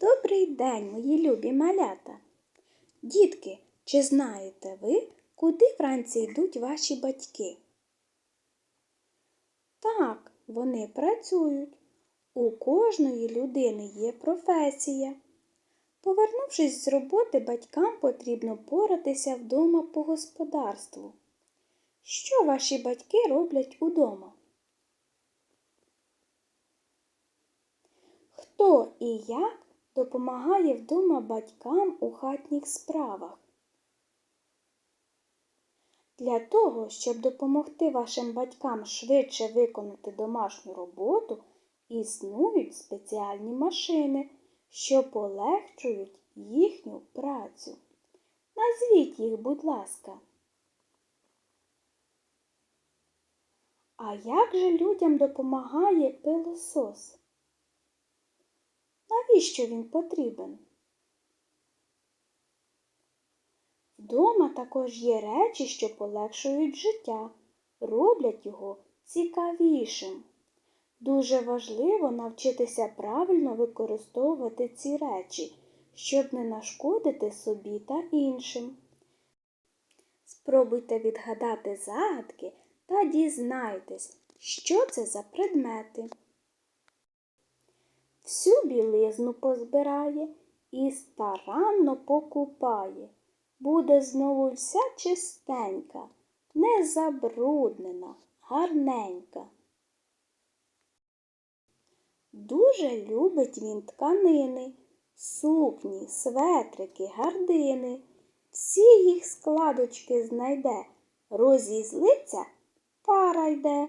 Добрий день, мої любі малята. Дітки, чи знаєте ви, куди вранці йдуть ваші батьки? Так, вони працюють. У кожної людини є професія. Повернувшись з роботи, батькам потрібно поратися вдома по господарству. Що ваші батьки роблять удома? Хто і як допомагає вдома батькам у хатніх справах? Для того, щоб допомогти вашим батькам швидше виконати домашню роботу, існують спеціальні машини, що полегшують їхню працю. Назвіть їх, будь ласка. А як же людям допомагає пилосос? Навіщо він потрібен? Вдома також є речі, що полегшують життя, роблять його цікавішим. Дуже важливо навчитися правильно використовувати ці речі, щоб не нашкодити собі та іншим. Спробуйте відгадати загадки та дізнайтесь, що це за предмети. Всю білизну позбирає і старанно покупає. Буде знову вся чистенька, не забруднена, гарненька. Дуже любить він тканини, сукні, светрики, гардини. Всі їх складочки знайде, розізлиться, пара йде.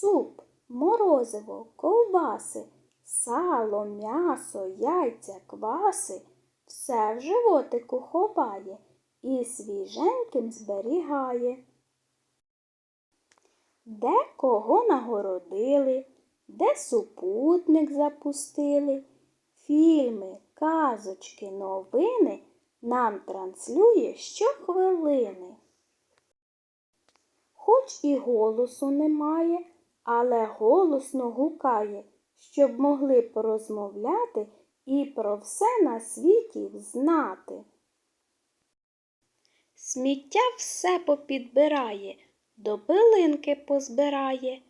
Суп, морозиво, ковбаси, сало, м'ясо, яйця, кваси все в животику ховає і свіженьким зберігає. Де кого нагородили, де супутник запустили, фільми, казочки, новини нам транслює щохвилини. Хоч і голосу немає, але голосно гукає, щоб могли порозмовляти і про все на світі знати. Сміття все попідбирає, до пилинки позбирає.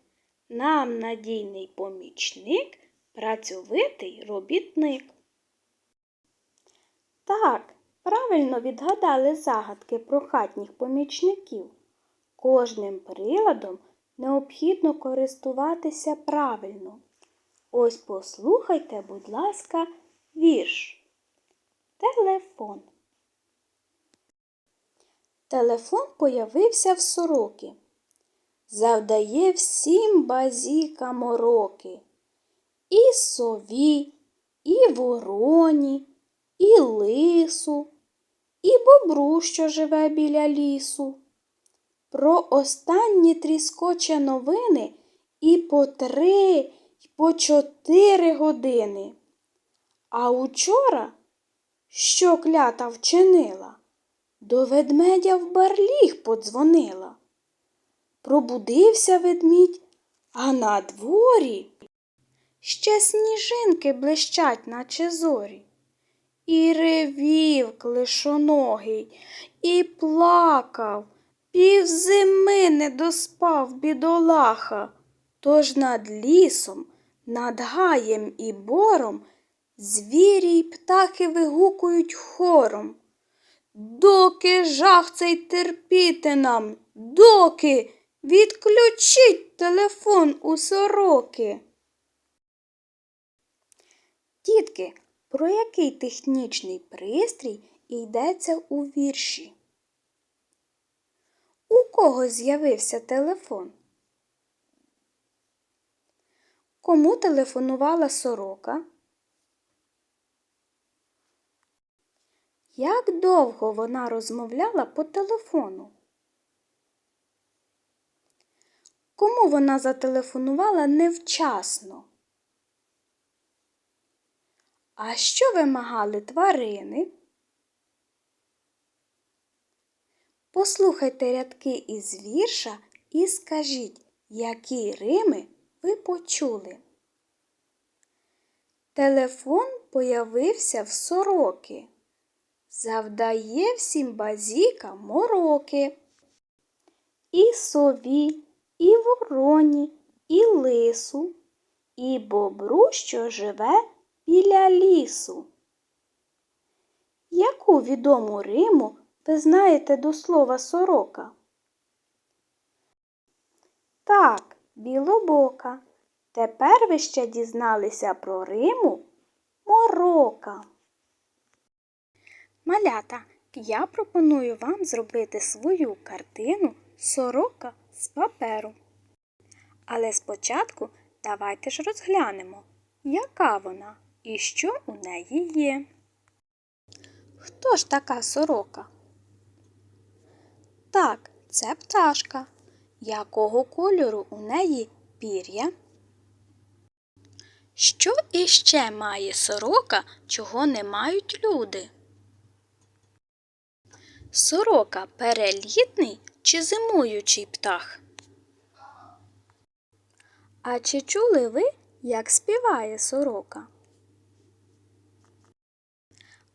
Нам надійний помічник, працьовитий робітник. Так, правильно відгадали загадки про хатніх помічників. Кожним приладом необхідно користуватися правильно. Ось послухайте, будь ласка, вірш. Телефон. Телефон появився в сороки. Завдає всім базікам мороки. І сові, і вороні, і лису, і бобру, що живе біля лісу. Про останні тріскоче новини і по три, і по чотири години. А учора, що клята вчинила, до ведмедя в барліг подзвонила. Пробудився ведмідь, а на дворі ще сніжинки блищать, наче зорі. І ревів клишоногий, і плакав, півзими не доспав бідолаха. Тож над лісом, над гаєм і бором звірі й птахи вигукують хором. Доки жах цей терпіти нам, доки відключіть телефон у сороки. Дітки, про який технічний пристрій йдеться у вірші? Кого з'явився телефон? Кому телефонувала сорока? Як довго вона розмовляла по телефону? Кому вона зателефонувала невчасно? А що вимагали тварини? Послухайте рядки із вірша і скажіть, які рими ви почули. Телефон появився в сороки. Завдає всім базіка мороки. І сові, і вороні, і лису, і бобру, що живе біля лісу. Яку відому Риму ви знаєте до слова сорока? Так, білобока. Тепер ви ще дізналися про Риму морока. Малята, я пропоную вам зробити свою картину сорока з паперу. Але спочатку давайте ж розглянемо, яка вона і що у неї є. Хто ж така сорока? Так, це пташка. Якого кольору у неї пір'я? Що іще має сорока, чого не мають люди? Сорока перелітний чи зимуючий птах? А чи чули ви, як співає сорока?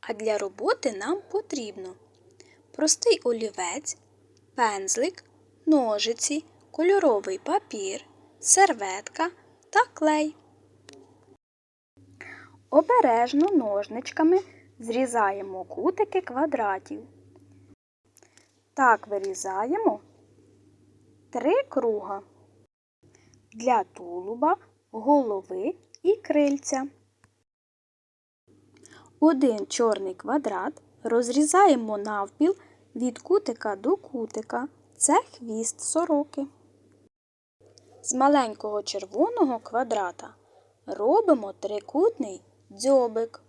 А для роботи нам потрібно простий олівець, пензлик, ножиці, кольоровий папір, серветка та клей. Обережно ножничками зрізаємо кутики квадратів. Так вирізаємо три круга для тулуба, голови і крильця. Один чорний квадрат розрізаємо навпіл від кутика до кутика. Це хвіст сороки. З маленького червоного квадрата робимо трикутний дзьобик.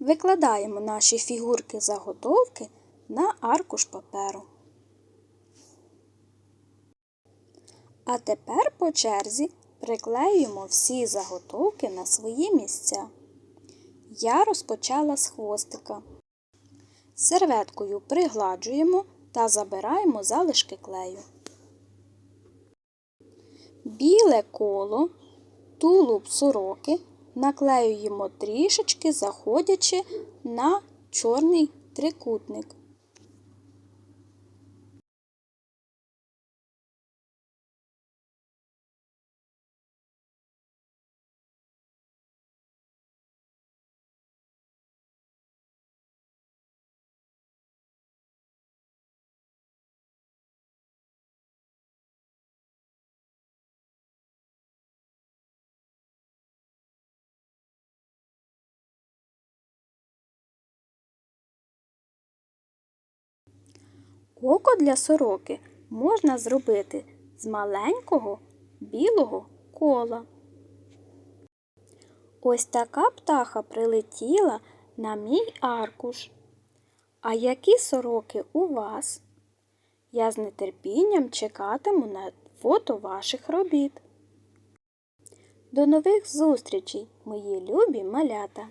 Викладаємо наші фігурки заготовки на аркуш паперу. А тепер по черзі приклеюємо всі заготовки на свої місця. Я розпочала з хвостика. Серветкою пригладжуємо та забираємо залишки клею. Біле коло, тулуб сороки наклеюємо трішечки, заходячи на чорний трикутник. Око для сороки можна зробити з маленького білого кола. Ось така птаха прилетіла на мій аркуш. А які сороки у вас? Я з нетерпінням чекатиму на фото ваших робіт. До нових зустрічей, мої любі малята!